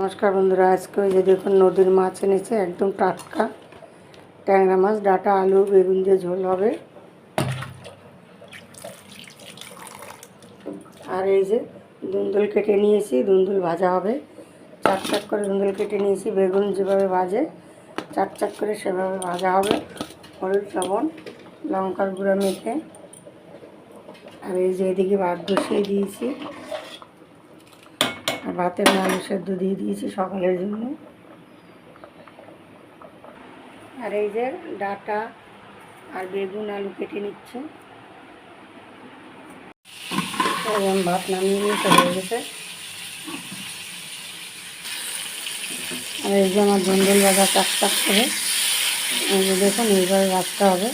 নমস্কার বন্ধুরা, আজকে ওই যে দেখুন নদীর মাছ এনেছে, একদম টাটকা। ট্যাংরা মাছ, ডাটা, আলু, বেগুন দিয়ে ঝোল হবে। আর এই যে দুন্দুল কেটে নিয়েছি, দুন্দুল ভাজা হবে। চাক চাক করে দুন্দুল কেটে নিয়েছি, বেগুন যেভাবে ভাজে চাক চাক করে সেভাবে ভাজা হবে। হলুদ, লবণ, লঙ্কার গুঁড়ো মেখে। আর এই যে এদিকে ভাত বসিয়ে দিয়েছি। ভাতের আলু সেদ্ধ দিয়ে দিয়েছি সকালের জন্য। আর এই যে ডাটা আর বেগুন, আলু কেটে নিচ্ছে। এখন ভাত নামিয়ে নিয়ে চলে গেছে আর এই যে আমার জঙ্গল বাজা চাক চাক করে দেখুন, এইভাবে ভাজতে হবে।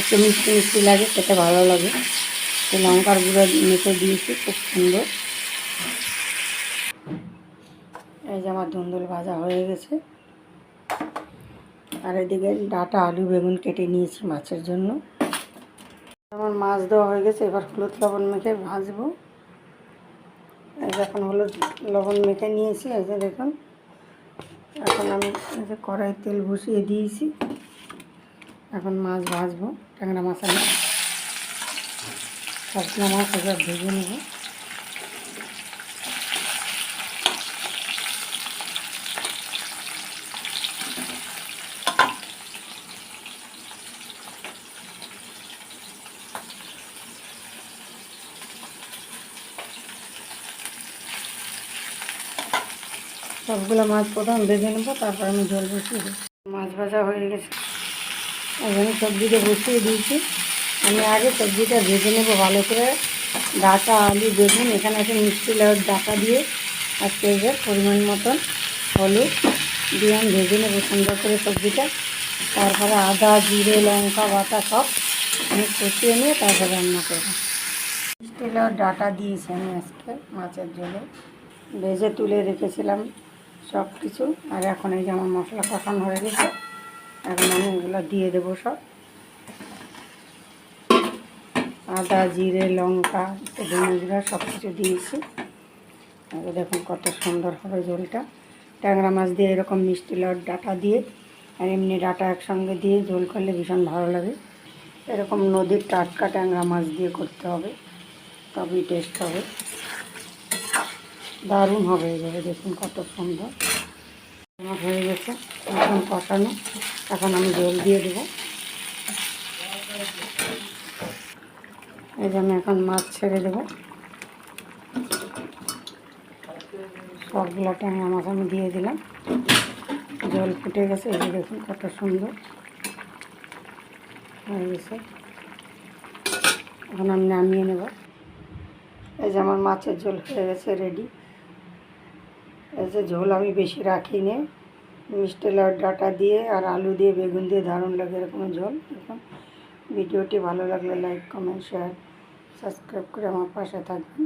একটু মিষ্টি মিষ্টি লাগে, খেতে ভালো লাগে। লঙ্কার গুঁড়ো মেখে দিয়েছি, খুব সুন্দর। এই যে আমার ধুন্দুল ভাজা হয়ে গেছে। আর এদিকে ডাটা, আলু, বেগুন কেটে নিয়েছি মাছের জন্য। আমার মাছ দেওয়া হয়ে গেছে, এবার হলুদ লবণ মেখে ভাজবো। এখন হলুদ লবণ মেখে নিয়েছি, এই যে দেখুন। এখন আমি এই যে কড়াই তেল বসিয়ে দিয়েছি। এখন মাছ ভাজবো, ট্যাংরা মাছ। আমি সবগুলো মাছ এবার ভেজে নেব। সবগুলো মাছ প্রথম ভেজে নেব, তারপর আমি জল বসিয়ে দেবো। মাছ ভাজা হয়ে গেছে। এখানে সবজিটা বসিয়ে দিয়েছি। আমি আগে সবজিটা ভেজে নেব ভালো করে। ডাটা, আলু, বেগুন, এখানে আছে মিষ্টি লাউ, ডাটা দিয়ে আর পেঁয়াজের পরিমাণ মতন হলুদ দিয়ে আমি ভেজে নেব সুন্দর করে সবজিটা। তারপরে আদা, জিরে, লঙ্কা, বাটা সব আমি কষিয়ে নিয়ে তারপরে রান্না করব। মিষ্টি লাউ, ডাটা দিয়েছি আমি আজকে মাছের জলে ভেজে তুলে রেখেছিলাম। সব কিছু। আর এখন এই যে আমার মশলা কষানো হয়ে গেছে, এখন আমি এগুলো দিয়ে দেবো সব। আদা, জিরে, লঙ্কা ধনেগুলো সব কিছু দিয়েছি। দেখুন কত সুন্দর হবে ঝোলটা। ট্যাংরা মাছ দিয়ে এরকম মিষ্টি লট ডাটা দিয়ে আর এমনি ডাটা একসঙ্গে দিয়ে ঝোল করলে ভীষণ ভালো লাগে। এরকম নদীর টাটকা ট্যাংরা মাছ দিয়ে করতে হবে, তবেই টেস্ট হবে। দারুণ হবে এইভাবে দেখুন কত সুন্দর। আমার হয়ে গেছে, এখন কষানো। এখন আমি জল দিয়ে দেবো। এই যে আমি এখন মাছ ছেড়ে দেবো। সবগুলো ট্যাংরা মাছ আমি দিয়ে দিলাম। জল ফুটে গেছে, এই দেখুন কত সুন্দর। হয়ে গেছে। এখন আমি নামিয়ে নেব। এই যে আমার মাছের ঝোল হয়ে গেছে রেডি যে ঝোল আমি বেশি রাখি নে মিষ্টি লাউ ডাটা দিয়ে আর আলু দিয়ে, বেগুন দিয়ে দারুণ লাগে এরকম ঝোল। এরকম ভিডিওটি ভালো লাগলে লাইক কমেন্ট শেয়ার সাবস্ক্রাইব করে আমার পাশে থাকবেন।